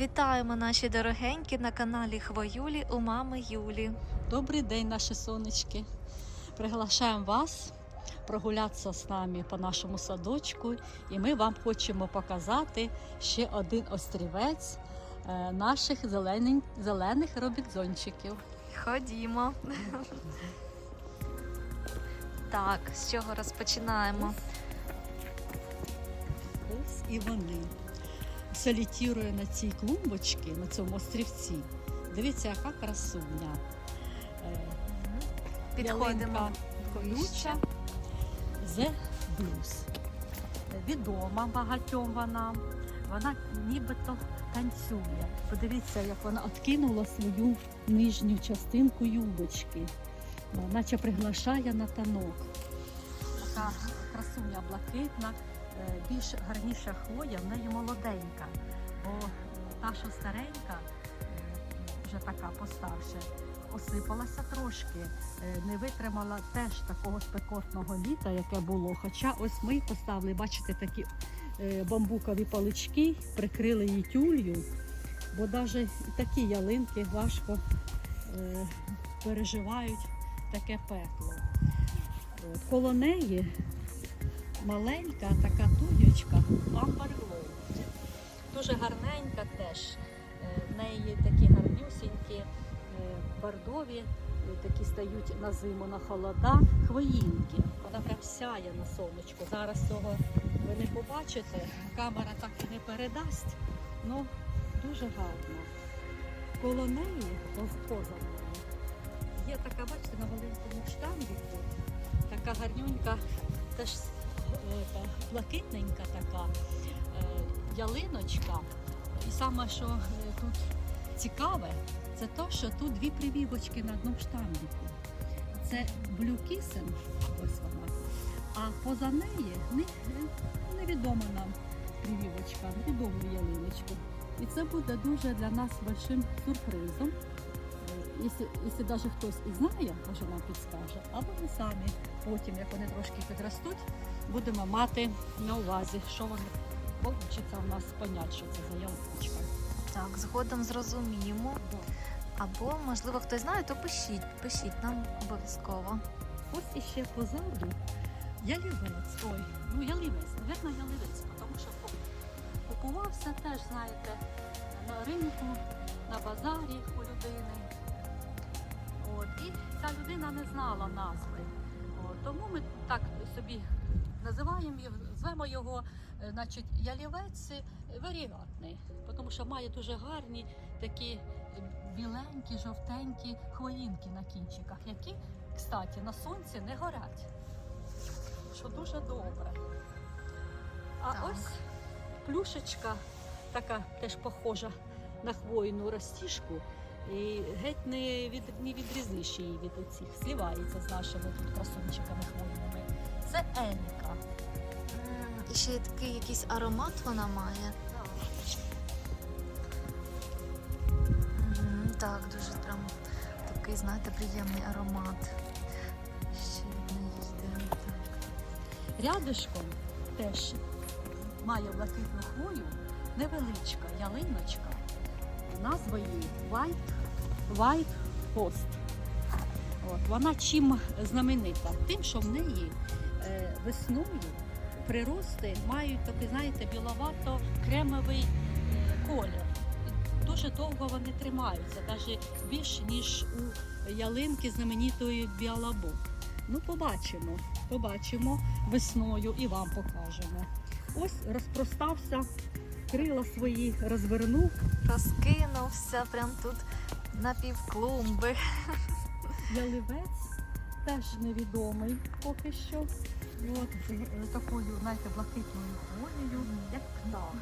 Вітаємо наші дорогенькі на каналі Хвоюлі у мами Юлі. Добрий день, наші сонечки. Приглашаємо вас прогулятися з нами по нашому садочку, і ми вам хочемо показати ще один острівець е, наших зелених, зелених робінзончиків. Ходімо. Так, з чого розпочинаємо? Ось і вони. Солітірує на цій клумбочці, на цьому острівці. Дивіться, яка красуня. Е, Підходимо. колюча The Blues. Відома багатьом вона. Вона нібито танцює. Подивіться, як вона откинула свою нижню частинку юбочки, наче приглашає на танок. Така красуня блакитна, більш гарніша хвоя, в неї молоденька. Бо е, та, що старенька, е, вже така постарше, осипалася трошки, е, не витримала теж такого спекотного літа, яке було. Хоча ось ми поставили, бачите, такі е, бамбукові палички, прикрили її тюлью, бо навіть такі ялинки важко е, переживають таке пекло. Коло неї маленька така туєчка Amber. Дуже гарненька теж. Е, В неї такі гарнюсінькі, е, бордові, е, такі стають на зиму, на холода, хвоїнки. Вона прям сяє на сонечку. Зараз цього ви не побачите, камера так і не передасть. Ну, дуже гарно. Коло неї, поз- поза нею, є така, бачите, на маленькому штамбіку, така гарнюнька, теж та, блакитненька така е, ялиночка. І саме, що е, тут цікаве, це те, що тут дві привівочки на одному штамбіку. Це Kissing, ось вона. А поза неї не, е, невідома нам привівочка, невідому ялиночку. І це буде дуже для нас большим сюрпризом. Е, якщо навіть хтось і знає, може нам підскаже, або ми самі потім, як вони трошки підростуть, будемо мати на увазі, що вони Получиться у нас понять, що це за ялиночка. Так, згодом зрозуміємо. Або, можливо, хтось знає, то пишіть, пишіть нам обов'язково. Ось іще позаду ялівець. Ой, ну ялівець, навірно, ялівець, тому що купувався теж, знаєте, на ринку, на базарі у людини. От, і ця людина не знала назви. От, тому ми так собі називаємо його, звемо його, е, значить, ялівець варіатний, тому що має дуже гарні такі біленькі, жовтенькі хвоїнки на кінчиках, які, кстати, на сонці не горять. Що дуже добре. А Так. ось плюшечка, така теж похожа на хвойну розтіжку. І геть не, від, не відрізниш її від оцих. Слівається з нашими тут красунчиками хвойними. Це Енка. І ще такий якийсь аромат вона має. Мгм, Так, дуже прям такий, знаєте, приємний аромат. Ще йде. Так. Рядишком теж має блакитну хвою, невеличка ялиночка. Назва її White, White Host. От, вона чим знаменита? Тим, що в неї е, весною прирости мають такий, знаєте, біловато-кремовий е, колір. Дуже довго вони тримаються, навіть більше, ніж у ялинки знаменитої Біалабу. Ну, побачимо, побачимо весною і вам покажемо. Ось розпростався, крила свої розвернув. Розкинувся прям тут на півклумби. Ялівець теж невідомий поки що. От, е, такою, знаєте, блакитною хвоєю, як птах.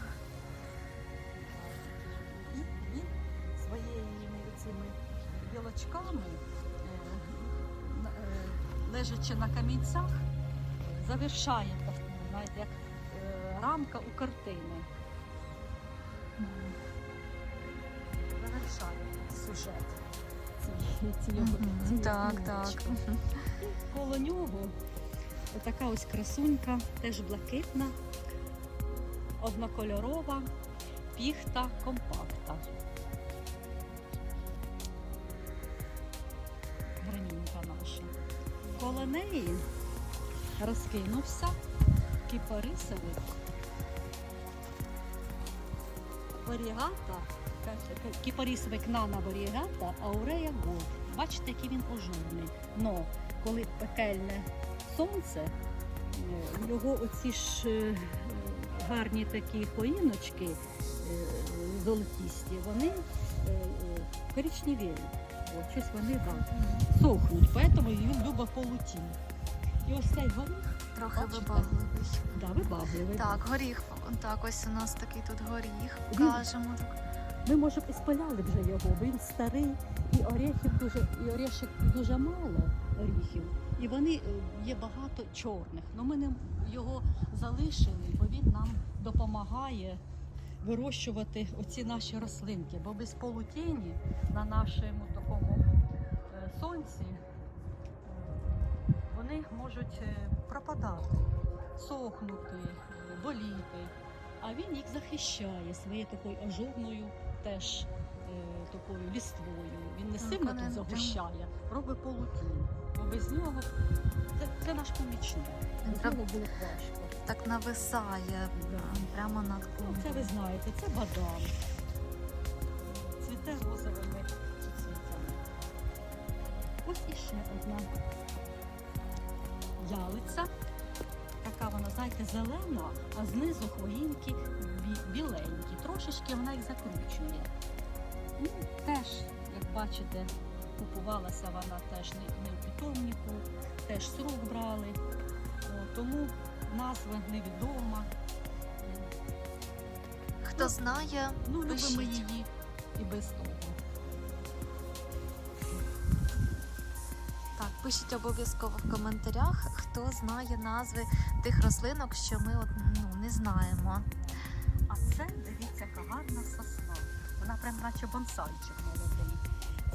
І він своїми цими білочками, е, е, лежачи на камінцях, завершає таку, знаєте, як рамка у картини. Завершає сюжет цієї, цієї, Мгм, цієї Так, книжечки. так. Мгм. Коло нього Отака ось красунька, теж блакитна, однокольорова піхта компакта. Гранінка наша. Коло неї розкинувся кіпарисовик. Варігата, кіпарісовик нана варігата, аурея год. Бачите, який він ожирний. Но коли пекельне сонце, е, його оці ж е, гарні такі хвоїночки е, золотісті, вони е, е, коричневіють. От, щось вони да, сохнуть, поэтому він любить полутін. І ось цей горіх, Трохи вибагливий. да, вибагливий. Так, горіх. Так, ось у нас такий тут горіх. Він- Кажемо так. Ми, може, б і спаляли вже його, бо він старий, і орехів дуже, і орешок дуже мало оріхів. І вони е, є багато чорних. Ну ми не його залишили, бо він нам допомагає вирощувати оці наші рослинки. Бо без полутіні на нашому такому е, сонці е, вони можуть пропадати, сохнути, боліти. А він їх захищає своєю такою ажурною теж такою ліствою. Він не сильно тут загущає, робить полутін. Без нього це, це наш помічник. Він Без нього було б важко. так нависає Да. прямо над Ну, це ви знаєте, це бадан. Цвіте розовими цвітами. Ось іще одна ялиця. Така вона, знаєте, зелена, а знизу хвоїнки бі- біленькі. Трошечки вона їх закручує. Ну, теж, як бачите, купувалася вона теж не, не в питомнику, теж з рук брали. Тому назва невідома. Хто знає, Ну, любимо її і без того. так, пишіть обов'язково в коментарях, хто знає назви тих рослинок, що ми от, ну, не знаємо. А це, дивіться, яка гарна сосна. Вона прям наче бонсайчик.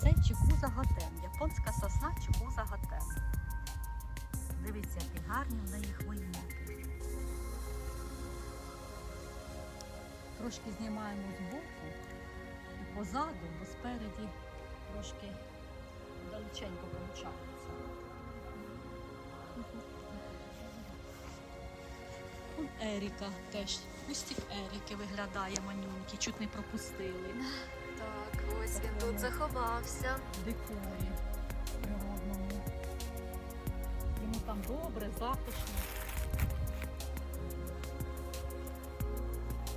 Це чекуза готем. Японська сосна чекуза готем. Дивіться, які гарні в неї хвоїнки. Трошки знімаємо з боку і позаду, бо спереді трошки далеченько. Он Еріка теж. Кустик Еріки виглядає манюнький, чуть не пропустили. Так, ось він тут заховався. Декорі. Йому там добре, затишно.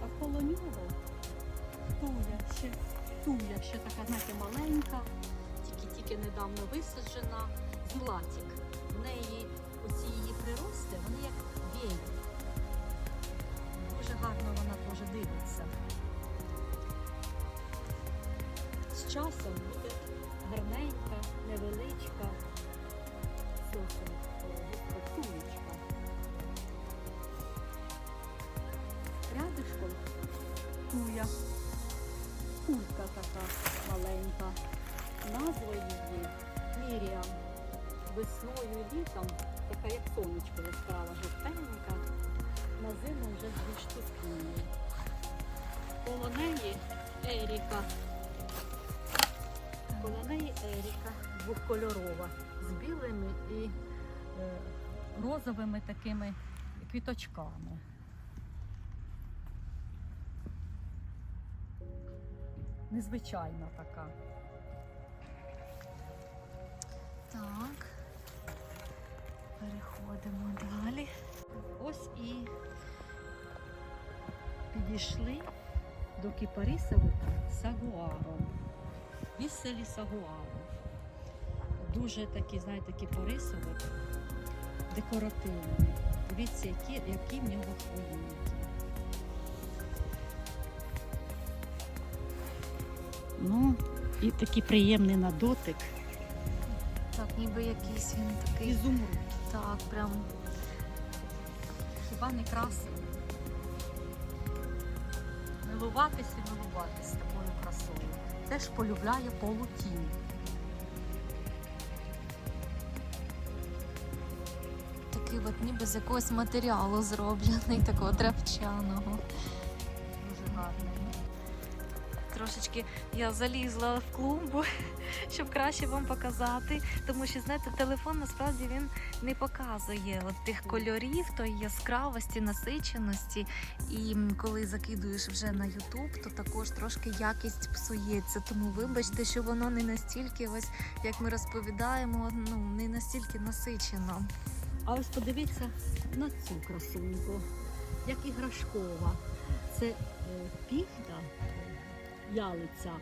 А коло нього туя ще, туя ще така, знаєте, маленька, тільки-тільки недавно висаджена, златик. В неї оці її прирости, вони як веї. Дуже гарно вона теж дивиться. Часом гарненька, невеличка сосенка, тулечка. Рядишком туя, кулька така маленька. Назва її Міріам. Весною і літом така як сонечко яскрава, жовтенька. На зиму вже більш тускніє. Коло неї Еріка. Коло неї Еріка двохкольорова з білими і е, розовими такими квіточками. Незвичайна така. Так. Переходимо далі. Ось і підійшли до кіпарисовика сагуаром. Віселі сагуару. Дуже такий, знаєте, кіпарисовик декоративний. Дивіться, які, які в нього хвоїнки. Ну, і такий приємний на дотик. Так, ніби якийсь він такий. Ізумруд. Так, прям Хіба не красиво? Милуватись і милуватись такою красою. Теж полюбляє полутінь. такий от ніби з якогось матеріалу зроблений, такого тряпчаного. Трошечки я залізла в клумбу, щоб краще вам показати. Тому що, знаєте, телефон насправді він не показує от тих кольорів, тої яскравості, насиченості. І коли закидуєш вже на YouTube, то також трошки якість псується. Тому вибачте, що воно не настільки, ось як ми розповідаємо, ну не настільки насичено. А ось подивіться на цю красуньку, як іграшкова. Це е, піхта, ялиця,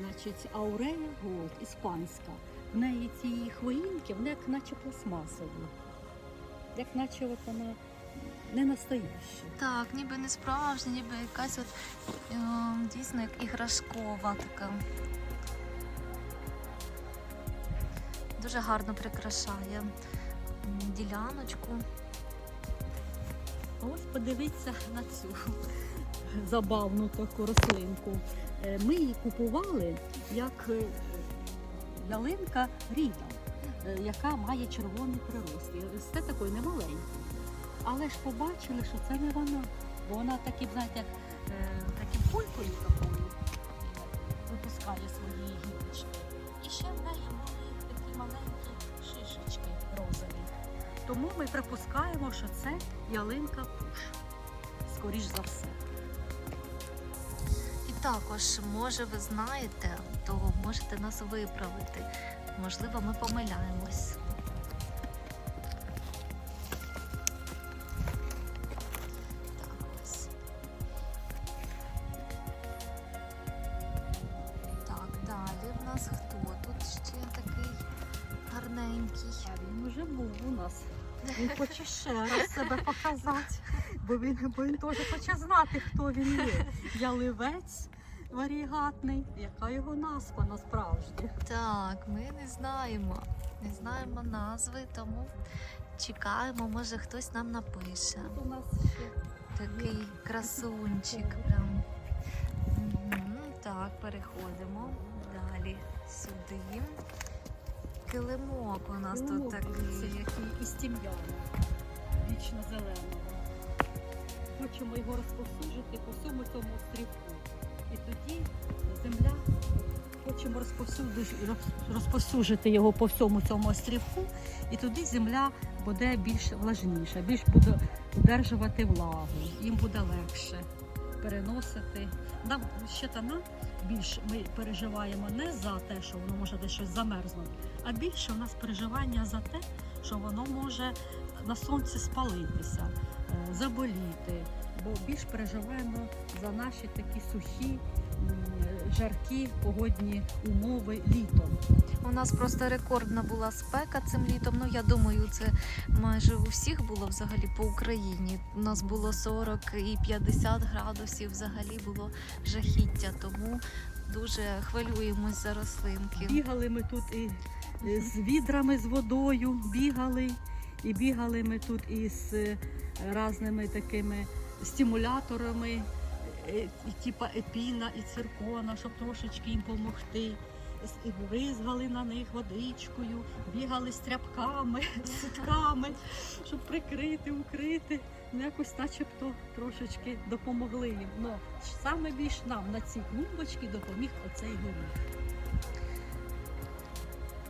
значить, аурея голд, іспанська. В неї ці її хвоїнки, вони як наче пластмасові. Як наче от вона не настояща. Так, ніби не справжня, ніби якась от е, дійсно як іграшкова така. Дуже гарно прикрашає діляночку. А ось подивіться на цю забавну таку рослинку. Е, Ми її купували як е, ялинка ріда, е, яка має червоний прирост. І Росте такою немаленькою. Але ж побачили, що це не вона. Бо вона такі, знаєте, таким пулькою такою випускає свої гілочки. І ще в неї були такі маленькі шишечки розові. Тому ми припускаємо, що це ялинка пуш. Скоріш за все. Також, може, ви знаєте, то можете нас виправити. Можливо, ми помиляємось. Так. Так, далі в нас хто тут ще такий гарненький? А він вже був у нас. Він хоче ще раз себе показати, бо він, бо він теж хоче знати, хто він є. Яливець варігатний, яка його назва насправді. Так, ми не знаємо. Не знаємо назви, тому чекаємо, може хтось нам напише. Тут у нас ще Такий красунчик прям. Мгм, Так, переходимо далі сюди. Килимок у нас тут такий. який із тім'яну, вічно зеленого. Хочемо його розповсюджити по всьому цьому острівку. І тоді земля хочемо розповсюдити, розповсюджити його по всьому цьому острівку, і тоді земля буде більш влажніша, більш буде удержувати влагу, їм буде легше переносити. Нам ще та нам більш ми переживаємо не за те, що воно може десь щось замерзнути, а більше у нас переживання за те, що воно може на сонці спалитися, заболіти. Бо більш переживаємо за наші такі сухі, жаркі погодні умови літом. У нас просто рекордна була спека цим літом. Ну я думаю, це майже у всіх було взагалі по Україні. У нас було 40 і 50 градусів, взагалі було жахіття, тому дуже хвилюємось за рослинки. Бігали ми тут і е, з відрами з водою, бігали, і бігали ми тут із е, різними такими стимуляторами, і типа епіна і циркона, щоб трошечки їм допомогти. І бризгали на них водичкою, бігали з тряпками, сітками, щоб прикрити, укрити. Ну, якось начебто трошечки допомогли їм. Но саме більш нам на ці клумбочки допоміг оцей горіх.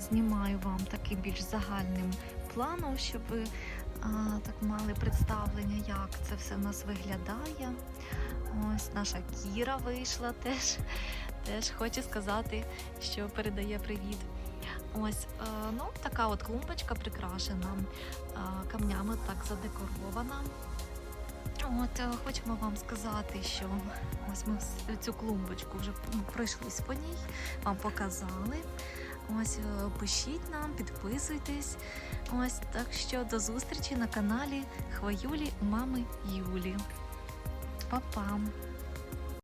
Знімаю вам таким більш загальним планом, щоб ви так мали представлення, як це все в нас виглядає. Ось наша Кіра вийшла теж. Теж хоче сказати, що передає привіт. Ось е, ну така от клумбочка прикрашена е, камнями, так задекорована. От е, хочемо вам сказати, що ось ми цю клумбочку вже ну, пройшлись по ній, вам показали. Ось е, пишіть нам, підписуйтесь. Ось так що до зустрічі на каналі Хваюлі мами Юлі. Па-пам!